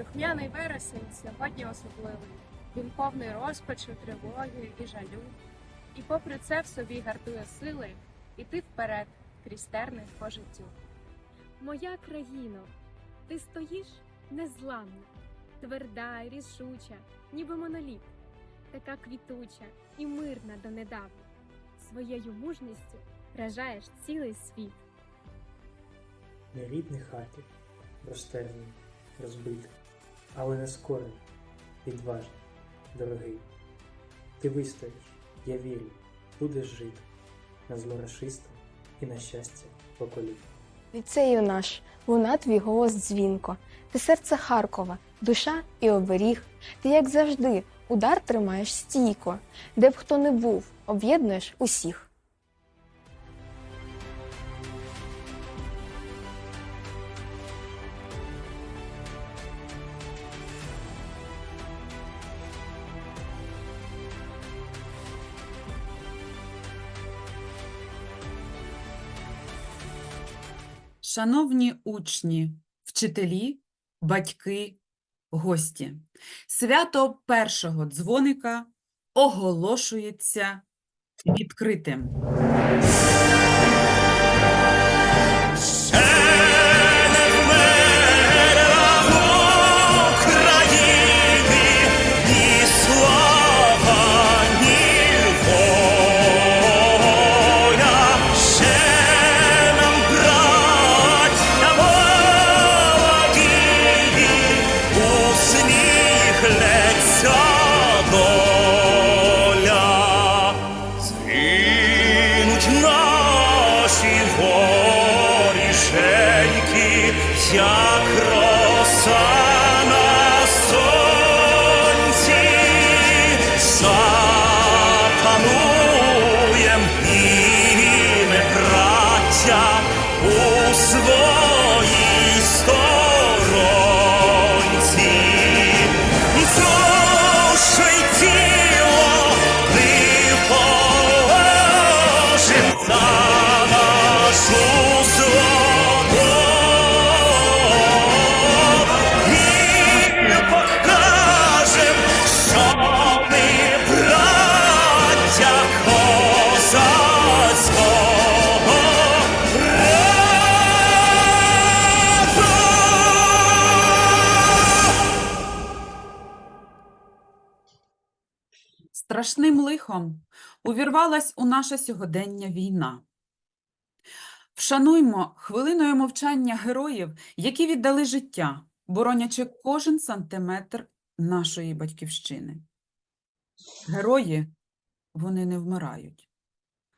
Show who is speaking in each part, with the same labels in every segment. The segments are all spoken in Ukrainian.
Speaker 1: Духмяний вересень сьогодні особливий. Він повний розпачу, тривоги і жалю. І попри це в собі гартує сили іти вперед крізь терни по життю.
Speaker 2: Моя країно, ти стоїш незламна, тверда, і рішуча, ніби моноліт, така квітуча і мирна донедавна. Своєю мужністю вражаєш цілий світ.
Speaker 3: На рідній хаті, розтерній, розбитий, але не скорий, відважний, дорогий. Ти вистоїш, я вірю, будеш жити на зло і на щастя поколінь.
Speaker 4: Ліцею наш, луна твій голос дзвінко, ти серце Харкова, душа і оберіг. Ти, як завжди, удар тримаєш стійко, де б хто не був, об'єднуєш усіх.
Speaker 5: Шановні учні, вчителі, батьки, гості, свято першого дзвоника оголошується відкритим.
Speaker 6: Як
Speaker 5: лихом увірвалась у наше сьогодення війна. Вшануймо хвилиною мовчання героїв, які віддали життя, боронячи кожен сантиметр нашої батьківщини. Герої, вони не вмирають.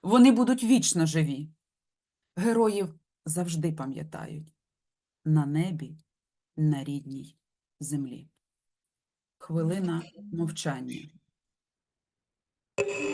Speaker 5: Вони будуть вічно живі. Героїв завжди пам'ятають на небі, на рідній землі. Хвилина мовчання. you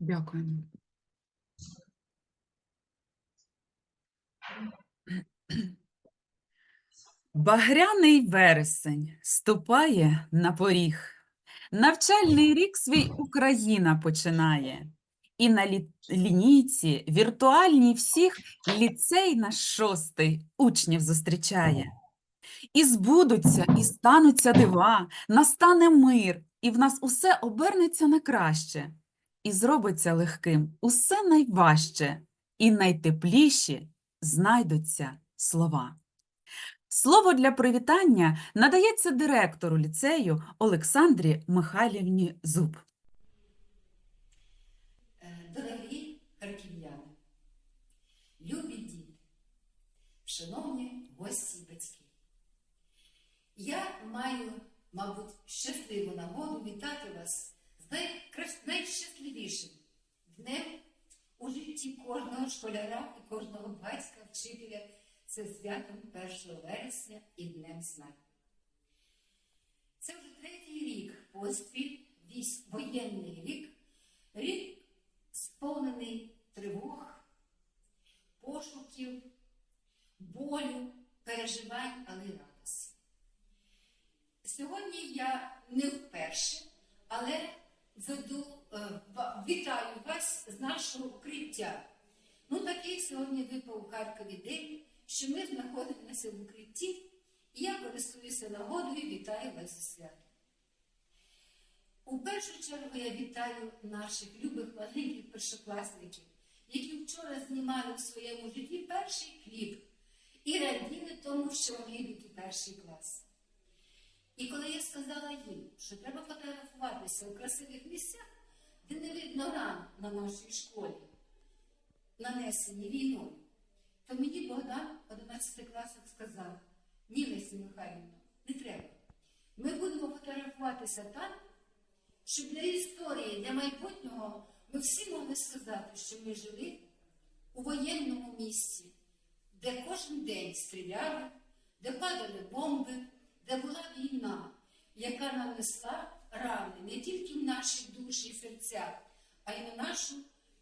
Speaker 5: Дякуємо. Багряний вересень ступає на поріг. Навчальний рік свій Україна починає. І на лі- лінійці віртуальній всіх ліцей наш шостий учнів зустрічає. І збудуться, і стануться дива, настане мир, і в нас усе обернеться на краще, і зробиться легким усе найважче, і найтепліші знайдуться слова. Слово для привітання надається директору ліцею Олександрі Михайлівні Зуб.
Speaker 7: Дорогі харків'яни, любі діти, шановні гості і батьки, я маю, мабуть, щасливу нагоду вітати вас з найщасливішим днем у житті кожного школяра і кожного батька, вчителя. Це святом 1 вересня і Днем знань. Це вже третій рік поспіль, вісь воєнний рік, рік сповнений тривог, пошуків, болю, переживань, але радості. Сьогодні я не вперше, але веду, е, вітаю вас з нашого укриття. Ну, такий сьогодні випав у Харкові день, що ми знаходимося в укритті, і я користуюся нагодою вітаю вас зі святом. У першу чергу я вітаю наших любих маленьких першокласників, які вчора знімали в своєму житті перший кліп і раділи тому, що йдуть у перший клас. І коли я сказала їм, що треба фотографуватися у красивих місцях, де не видно ран на нашій школі, нанесені війною, то мені Богдан, 11 класик, сказав: Ні, Лесі не треба. Ми будемо фотографуватися там, щоб для історії, для майбутнього ми всі могли сказати, що ми жили у воєнному місці, де кожен день стріляли, де падали бомби, де була війна, яка нанесла рани не тільки в наші душі і серця, а й на нашу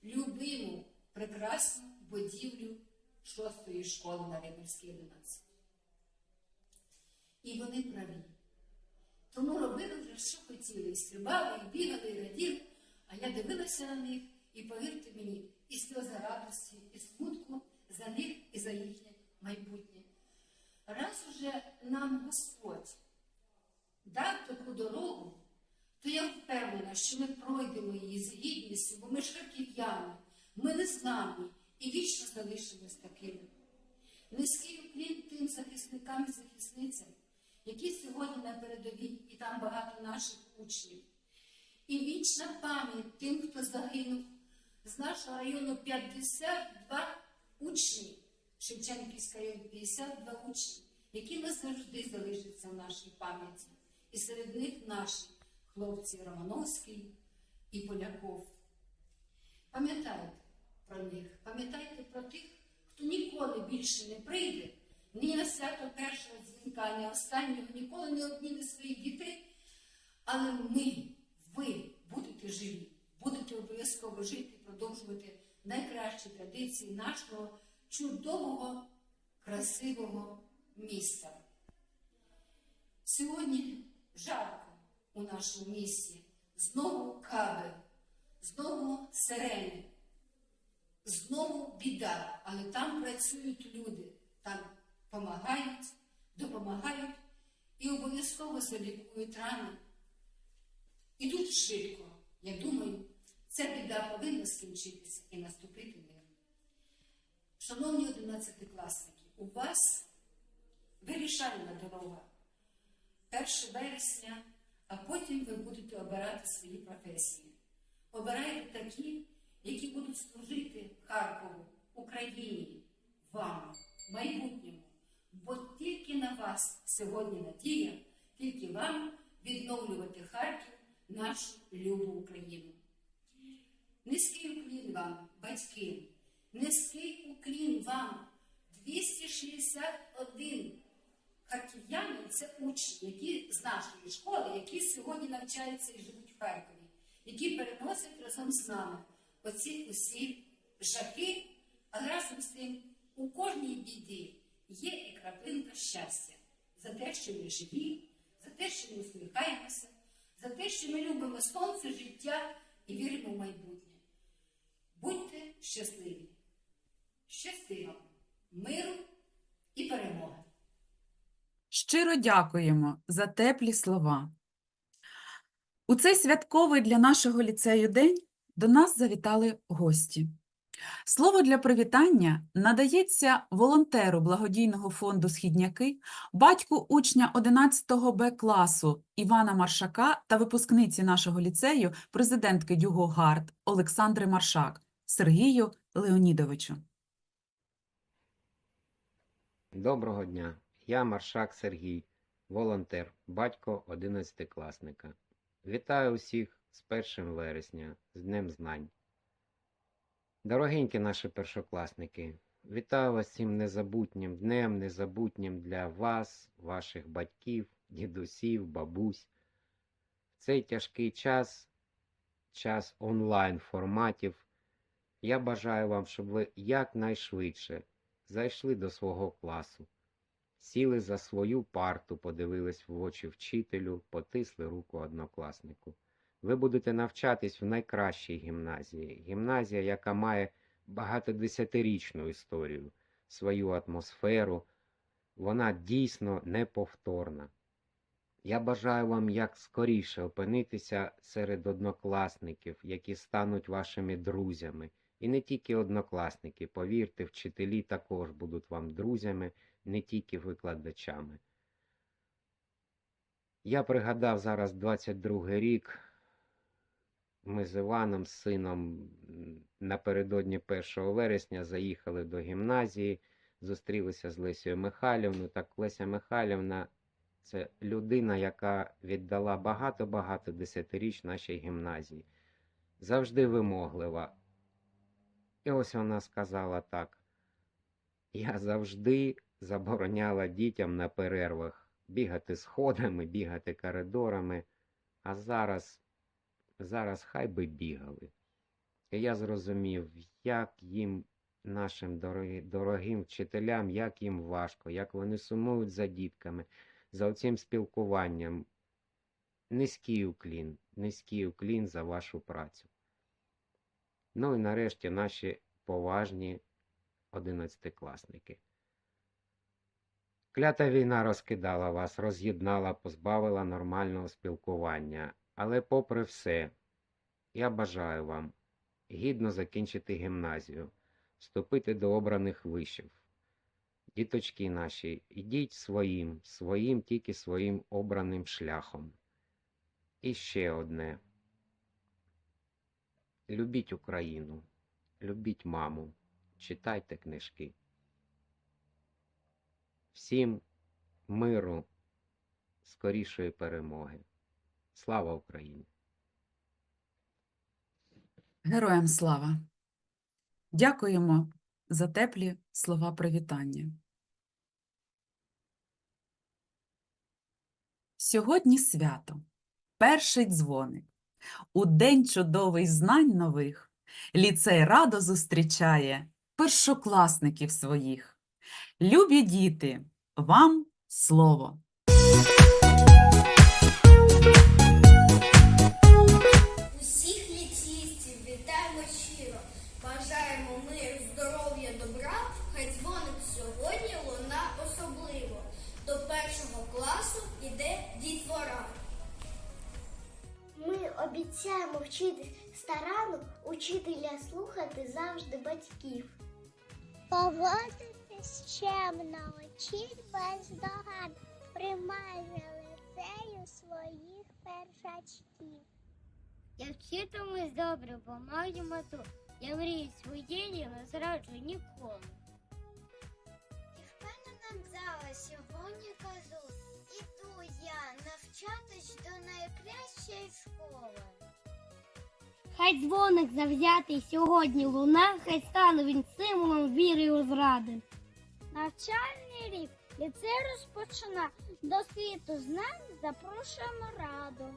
Speaker 7: любиму, прекрасну будівлю шостої школи на Рибальській 11. І вони праві. Тому робили вже, що хотіли, і стрибали, і бігали, і раділи. А я дивилася на них, і повірте мені, і сльози радості, і смутку за них і за їхнє майбутнє. Раз уже нам Господь дав таку дорогу, то я впевнена, що ми пройдемо її з гідністю, бо ми ж харків'яни, ми не знані і вічно залишимось такими. Низький уклін тим захисникам і захисницям, які сьогодні на передовій, і там багато наших учнів. І вічна пам'ять тим, хто загинув з нашого району 52 учні, Шевченківський район 52 учні, які назавжди залишаться в нашій пам'яті. І серед них наші хлопці Романовський і Поляков. Пам'ятайте про них, пам'ятайте про тих, хто ніколи більше не прийде, ні на свято першого дзвінка, ні останнього, ніколи не обніме своїх дітей. Але ми, ви будете живі, будете обов'язково жити і продовжувати найкращі традиції нашого чудового, красивого міста. Сьогодні жарко у нашому місті. Знову каби, знову сирени, знову біда, але там працюють люди, там допомагають, допомагають і обов'язково залікують рани. І тут швидко, я думаю, ця біда повинна скінчитися і наступити мир. Шановні одинадцятикласники, у вас вирішальна дорога. 1 вересня, а потім ви будете обирати свої професії. Обирайте такі, які будуть служити Харкову, Україні, вам, майбутньому. Бо тільки на вас сьогодні надія, тільки вам відновлювати Харків, нашу любу Україну. Низький уклін вам, батьки, низький уклін вам, 261 харків'яни це учні, які з нашої школи, які сьогодні навчаються і живуть в Харкові, які переносять разом з нами оці усі жахи, але разом з тим у кожній біді є і краплинка щастя за те, що ми живі, за те, що ми усміхаємося, за те, що ми любимо сонце, життя і віримо в майбутнє. Будьте щасливі! Щасти миру і перемоги!
Speaker 5: Щиро дякуємо за теплі слова. У цей святковий для нашого ліцею день до нас завітали гості. Слово для привітання надається волонтеру благодійного фонду «Східняки», батьку учня 11 Б класу Івана Маршака та випускниці нашого ліцею, президентки Дюго Гард Олександри Маршак, Сергію Леонідовичу.
Speaker 8: Доброго дня. Я Маршак Сергій, волонтер, батько 11-класника. Вітаю усіх з 1 вересня, з Днем Знань. Дорогенькі наші першокласники, вітаю вас цим незабутнім днем, незабутнім для вас, ваших батьків, дідусів, бабусь. В цей тяжкий час, час онлайн форматів, я бажаю вам, щоб ви якнайшвидше зайшли до свого класу, сіли за свою парту, подивились в очі вчителю, потисли руку однокласнику. Ви будете навчатись в найкращій гімназії. Гімназія, яка має багатодесятирічну історію, свою атмосферу. Вона дійсно неповторна. Я бажаю вам як скоріше опинитися серед однокласників, які стануть вашими друзями. І не тільки однокласники, повірте, вчителі також будуть вам друзями, не тільки викладачами. Я пригадав зараз 22 рік. Ми з Іваном, сином, напередодні 1 вересня заїхали до гімназії, зустрілися з Лесією Михайлівною. Так Леся Михайлівна це людина, яка віддала багато-багато десятиріч нашій гімназії. Завжди вимоглива. І ось вона сказала так: я завжди забороняла дітям на перервах бігати сходами, бігати коридорами, а зараз, зараз хай би бігали. І я зрозумів, як їм, нашим дорогі- дорогим вчителям, як їм важко, як вони сумують за дітками, за оцим спілкуванням. Низький уклін, низький уклін за вашу працю. Ну і нарешті наші поважні одинадцятикласники. Клята війна розкидала вас, роз'єднала, позбавила нормального спілкування. Але попри все, я бажаю вам гідно закінчити гімназію, вступити до обраних вишів. Діточки наші, ідіть своїм, своїм, тільки своїм обраним шляхом. І ще одне. Любіть Україну, любіть маму, читайте книжки. Всім миру, скорішої перемоги. Слава Україні!
Speaker 5: Героям слава! Дякуємо за теплі слова привітання. Сьогодні свято, перший дзвоник. У день чудовий знань нових ліцей радо зустрічає першокласників своїх. Любі діти, вам слово!
Speaker 9: Обіцяємо вчити старанно, учителя слухати завжди батьків. Поводитись чемно, учить бездогад, приймає лицею своїх першачків.
Speaker 10: Я вчитимусь добре, бо маю мету. Я мрію своєї не зраджу ніколи.
Speaker 9: Навчатись до найкращої школи.
Speaker 10: Хай дзвоник завзятий сьогодні луна, хай стане він символом віри і зради. Навчальний рік ліцей розпочина, до світу знань запрошуємо раду.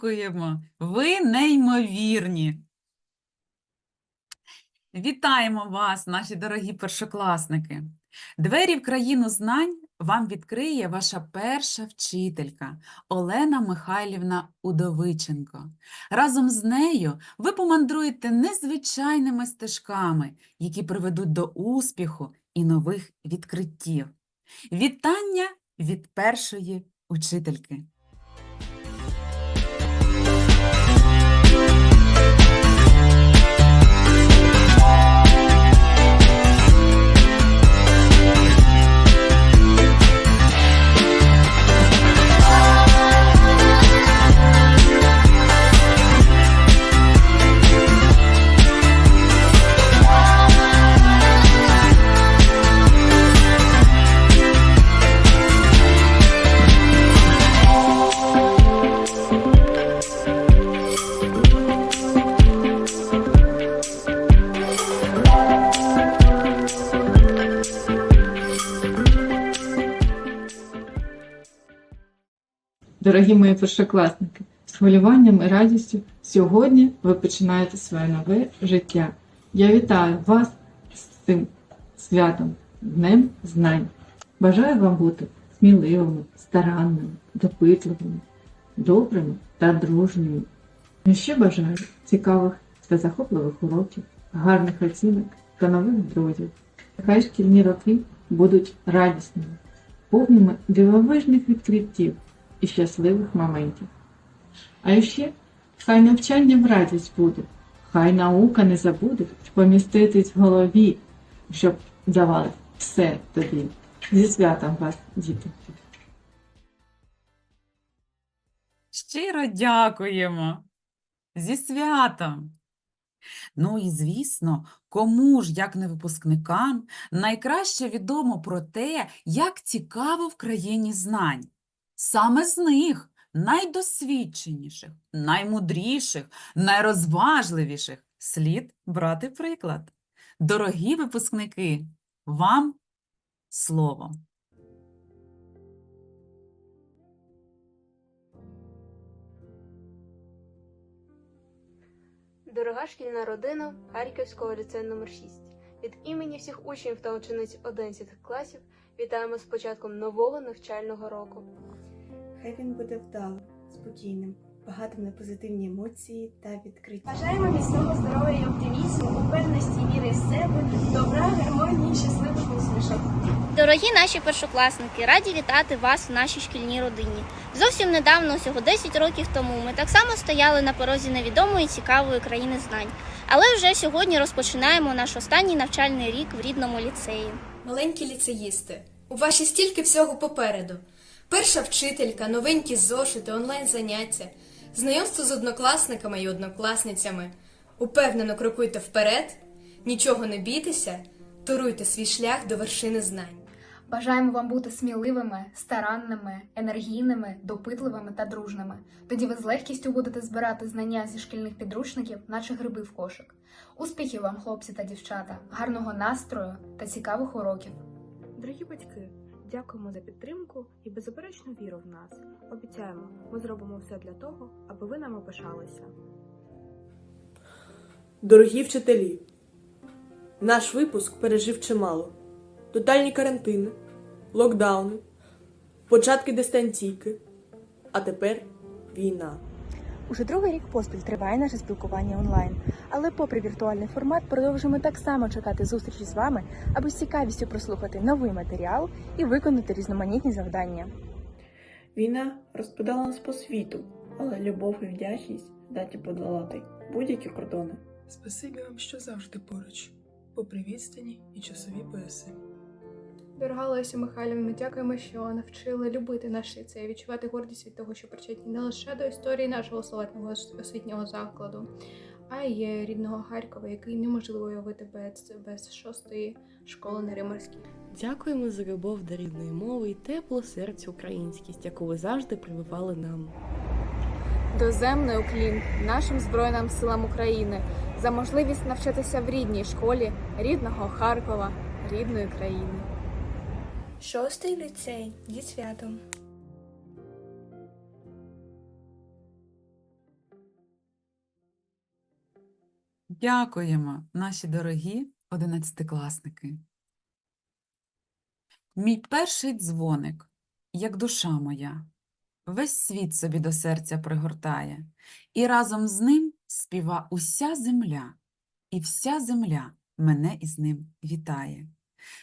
Speaker 5: Дякуємо! Ви неймовірні. Вітаємо вас, наші дорогі першокласники. Двері в країну знань вам відкриє ваша перша вчителька Олена Михайлівна Удовиченко. Разом з нею ви помандруєте незвичайними стежками, які приведуть до успіху і нових відкриттів. Вітання від першої учительки.
Speaker 11: Дорогі мої першокласники, з хвилюванням і радістю сьогодні ви починаєте своє нове життя. Я вітаю вас з цим святом, Днем Знань. Бажаю вам бути сміливими, старанними, допитливими, добрими та дружніми. А ще бажаю цікавих та захопливих уроків, гарних оцінок та нових друзів. Хай шкільні роки будуть радісними, повними дивовижних відкриттів і щасливих моментів. А ще хай навчання в радість буде, хай наука не забуде поміститись в голові, щоб давали все тобі. Зі святом вас, діти!
Speaker 5: Щиро дякуємо. Зі святом. Ну і звісно, кому ж, як не випускникам, найкраще відомо про те, як цікаво в країні знань. Саме з них, найдосвідченіших, наймудріших, найрозважливіших, слід брати приклад. Дорогі випускники, вам слово.
Speaker 4: Дорога шкільна родина Харківського ліцею номер 6 Від імені всіх учнів та учениць 11 класів вітаємо з початком нового навчального року.
Speaker 12: Хай він буде вдалим, спокійним, багатим на позитивні емоції та відкриття.
Speaker 1: Бажаємо міцного здоров'я і оптимізму, упевненості віри в себе, добра, гармонії, щасливих усмішок.
Speaker 10: Дорогі наші першокласники, раді вітати вас в нашій шкільній родині. Зовсім недавно, всього 10 років тому, ми так само стояли на порозі невідомої цікавої країни знань. Але вже сьогодні розпочинаємо наш останній навчальний рік в рідному ліцеї.
Speaker 2: Маленькі ліцеїсти, у вас ще стільки всього попереду. Перша вчителька, новенькі зошити, онлайн-заняття, знайомство з однокласниками і однокласницями. Упевнено крокуйте вперед, нічого не бійтеся, туруйте свій шлях до вершини знань.
Speaker 13: Бажаємо вам бути сміливими, старанними, енергійними, допитливими та дружними. Тоді ви з легкістю будете збирати знання зі шкільних підручників, наче гриби в кошик. Успіхів вам, хлопці та дівчата, гарного настрою та цікавих уроків.
Speaker 12: Дорогі батьки, дякуємо за підтримку і беззаперечну віру в нас. Обіцяємо, ми зробимо все для того, аби ви нами пишалися.
Speaker 14: Дорогі вчителі, наш випуск пережив чимало: тотальні карантини, локдауни, початки дистанційки, а тепер війна.
Speaker 15: Уже другий рік поспіль триває наше спілкування онлайн, але попри віртуальний формат продовжуємо так само чекати зустрічі з вами, аби з цікавістю прослухати новий матеріал і виконати різноманітні завдання.
Speaker 12: Війна розпадала нас по світу, але любов і вдячність здатні подолати будь-які кордони.
Speaker 16: Спасибі вам, що завжди поруч, попри відстані і часові пояси.
Speaker 17: Дорога Леся Михайлівна, дякуємо, що навчили любити наш ліцей, відчувати гордість від того, що причетні не лише до історії нашого славетного освітнього закладу, а й рідного Харкова, який неможливо уявити без, без шостої школи на Римарській.
Speaker 18: Дякуємо за любов до рідної мови і теплу серцю українськість, яку ви завжди прививали нам.
Speaker 13: Доземний уклін нашим Збройним силам України за можливість навчатися в рідній школі рідного Харкова, рідної країни.
Speaker 19: Шостий ліцей зі святом.
Speaker 5: Дякуємо, наші дорогі одинадцятикласники. Мій перший дзвоник, як душа моя, весь світ собі до серця пригортає, і разом з ним співа уся земля, і вся земля мене із ним вітає.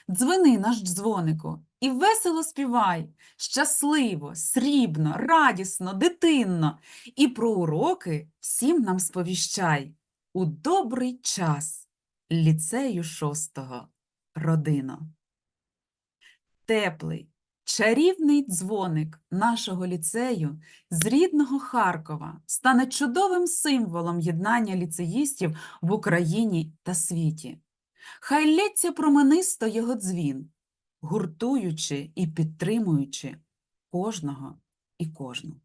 Speaker 5: Дзвони наш дзвонику, і весело співай, щасливо, срібно, радісно, дитинно, і про уроки всім нам сповіщай у добрий час ліцею шостого родино. Теплий, чарівний дзвоник нашого ліцею з рідного Харкова стане чудовим символом єднання ліцеїстів в Україні та світі. Хай лється променисто його дзвін, гуртуючи і підтримуючи кожного і кожну.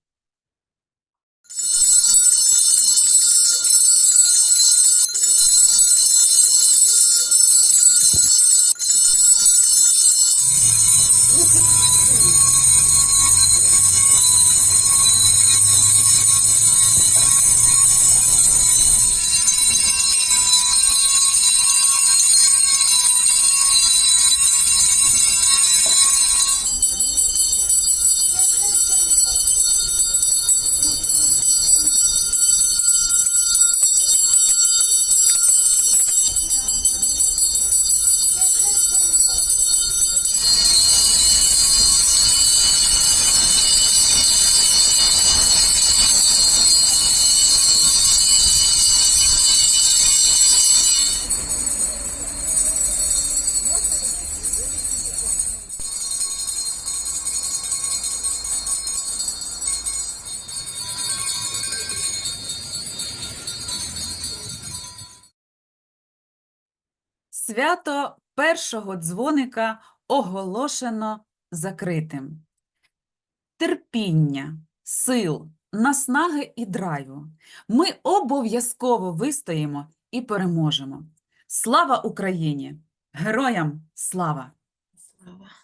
Speaker 5: Свято першого дзвоника оголошено закритим. Терпіння, сил, наснаги і драйву. Ми обов'язково вистоїмо і переможемо. Слава Україні! Героям слава!
Speaker 18: Слава!